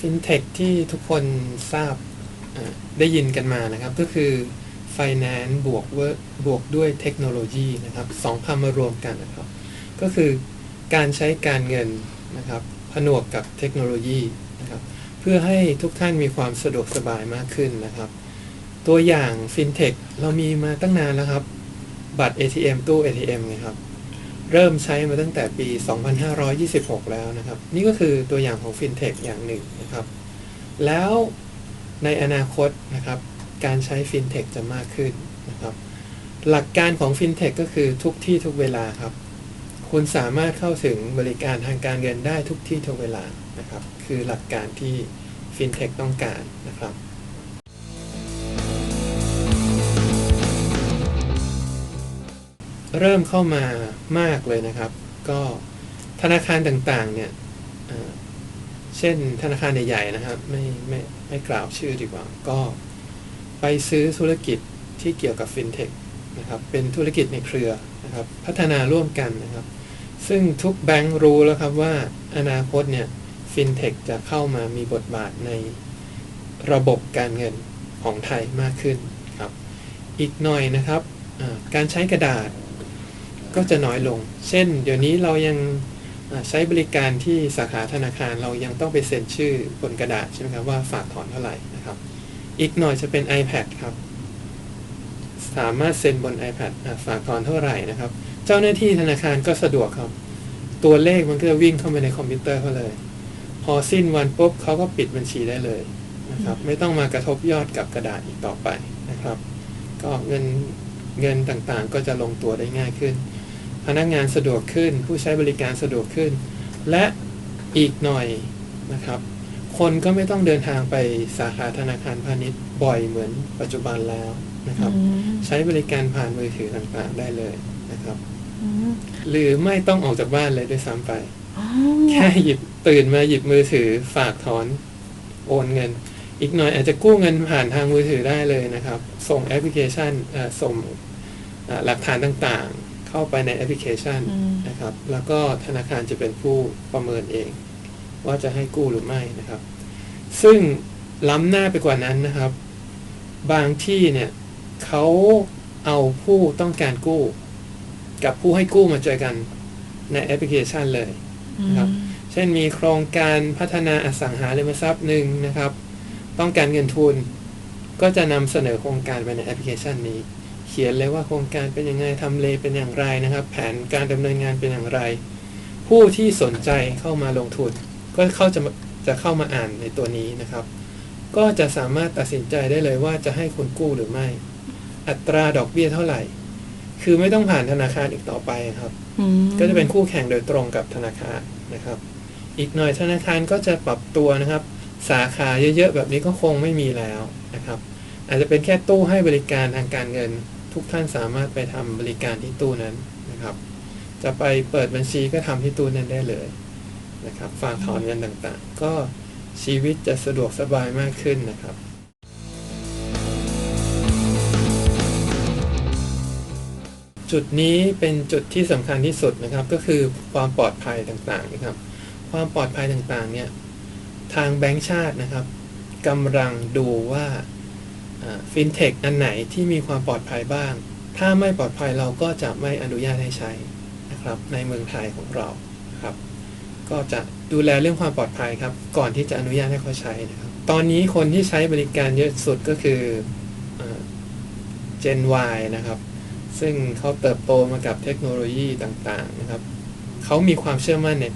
ฟินเทคที่ทุกคนทราบได้ยินกันมานะครับ ก็คือ Finance บวกวอร์บวกด้วยเทคโนโลยีนะครับสองคำมารวมกันนะครับ ก็คือการใช้การเงินนะครับผนวกกับเทคโนโลยีนะครับเพื่อให้ทุกท่านมีความสะดวกสบายมากขึ้นนะครับ ตัวอย่างฟินเทคเรามีมาตั้งนานแล้วครับ บัตร ATM ตู้ ATM ไงครับ เริ่มใช้มาตั้งแต่ปี 2526 แล้วนะครับ นี่ก็คือตัวอย่างของฟินเทคอย่างหนึ่งนะครับ แล้วในอนาคตนะครับ การใช้ฟินเทคจะมากขึ้นนะครับ หลักการของฟินเทคก็คือทุกที่ทุกเวลาครับ คุณสามารถเข้าถึงบริการทางการเงินได้ทุกที่ทุกเวลานะครับ คือหลักการที่ฟินเทคต้องการนะครับ เริ่มเข้ามามากเลยนะครับ ก็ธนาคารต่างๆ เนี่ยเช่นธนาคารใหญ่ๆนะครับไม่ไม่ไม่กล่าวชื่อดีกว่า ก็ไปซื้อธุรกิจที่เกี่ยวกับฟินเทคนะครับเป็นธุรกิจในเครือนะครับ พัฒนาร่วมกันนะครับ ซึ่งทุกแบงก์รู้แล้วครับว่าอนาคตเนี่ยฟินเทคจะเข้ามามีบทบาทในระบบการเงินของไทยมากขึ้นครับ อีกหน่อยนะครับ การใช้กระดาษ ก็จะน้อยลง เช่น เดี๋ยวนี้เรายังใช้บริการที่สาขาธนาคารเรายังต้องไปเซ็นชื่อบนกระดาษใช่ไหมครับว่าฝากถอนเท่าไหร่นะครับ อีกหน่อยจะเป็น iPad ครับ สามารถเซ็นบน iPad ฝากถอนเท่าไหร่นะครับ เจ้าหน้าที่ธนาคารก็สะดวกครับ ตัวเลขมันก็จะวิ่งเข้าไปในคอมพิวเตอร์เขาเลย พอสิ้นวันปุ๊บเขาก็ปิดบัญชีได้เลยนะครับ ไม่ต้องมากระทบยอดกับกระดาษอีกต่อไปนะครับ ก็เงินเงินต่างๆก็จะลงตัวได้ง่ายขึ้น พนักงานสะดวกขึ้น ผู้ใช้บริการสะดวกขึ้น และอีกหน่อยนะครับ คนก็ไม่ต้องเดินทางไปสาขาธนาคารพาณิชย์บ่อยเหมือนปัจจุบันแล้วนะครับอืมใช้บริการผ่านมือถือต่างๆได้เลยนะครับอืมหรือไม่ต้องออกจากบ้านเลยด้วยซ้ำไปอ๋อแค่หยิบตื่นมาหยิบมือถือฝากถอนโอนเงิน อีกหน่อยอาจจะกู้เงินผ่านทางมือถือได้เลยนะครับ ส่งแอปพลิเคชันเอ่อส่งเอ่อหลักฐานต่างๆ เข้าไปในแอปพลิเคชันอืมนะครับ แล้วก็ธนาคารจะเป็นผู้ประเมินเอง ว่าจะให้กู้หรือไม่นะครับ ซึ่งล้ำหน้าไปกว่านั้นนะครับ บางที่เนี่ยเขาเอาผู้ต้องการกู้ กับผู้ให้กู้มาเจอกันในแอปพลิเคชันเลยครับ เช่นมีโครงการพัฒนาอสังหาริมทรัพย์หนึ่งนะครับ ต้องการเงินทุน ก็จะนำเสนอโครงการไปในแอปพลิเคชันนี้ เขียนเลยว่าโครงการเป็นยังไงทำเลเป็นอย่างไรนะครับ แผนการดำเนินงานเป็นอย่างไร ผู้ที่สนใจเข้ามาลงทุน ก็เข้าจะมาจะเข้ามาอ่านในตัวนี้นะครับ ก็จะสามารถตัดสินใจได้เลยว่าจะให้คุณกู้หรือไม่ อัตราดอกเบี้ยเท่าไหร่ คือไม่ต้องผ่านธนาคารอีกต่อไปครับอืมก็จะเป็นคู่แข่งโดยตรงกับธนาคารนะครับ อีกหน่อยธนาคารก็จะปรับตัวนะครับ สาขาเยอะๆแบบนี้ก็คงไม่มีแล้วนะครับ อาจจะเป็นแค่ตู้ให้บริการทางการเงิน ทุกท่านสามารถไปทำบริการที่ตู้นั้นนะครับ จะไปเปิดบัญชีก็ทำที่ตู้นั้นได้เลยนะครับฝากถอนเงินต่างๆ ก็ชีวิตจะสะดวกสบายมากขึ้นนะครับ จุดนี้เป็นจุดที่สำคัญที่สุดนะครับ ก็คือความปลอดภัยต่างๆนะครับ ความปลอดภัยต่างๆเนี่ยทางแบงก์ชาตินะครับกำลังดูว่า ฟินเทคอันไหนที่มีความปลอดภัยบ้าง ถ้าไม่ปลอดภัยเราก็จะไม่อนุญาตให้ใช้นะครับ ในเมืองไทยของเราครับ ก็จะดูแลเรื่องความปลอดภัยครับ ก่อนที่จะอนุญาตให้เขาใช้นะครับ ตอนนี้คนที่ใช้บริการเยอะสุดก็คือเจน Y นะครับ ซึ่งเขาเติบโตมากับเทคโนโลยีต่างๆนะครับ เขามีความเชื่อมั่นใน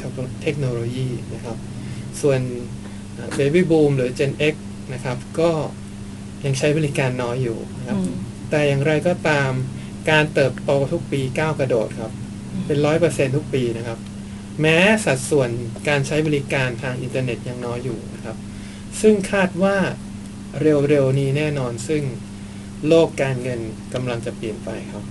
เทคโนโลยีนะครับ ส่วนเบบี้บูมหรือ Gen X นะครับ ก็ ยังใช้บริการน้อยอยู่นะครับอืมแต่อย่างไรก็ตามการเติบโตทุกปีก้าวกระโดดครับ เป็นร้อยเปอร์เซ็นทุกปีนะครับ แม้สัดส่วนการใช้บริการทางอินเทอร์เน็ตยังน้อยอยู่นะครับ ซึ่งคาดว่าเร็วๆนี้แน่นอนซึ่งโลกการเงินกำลังจะเปลี่ยนไปครับ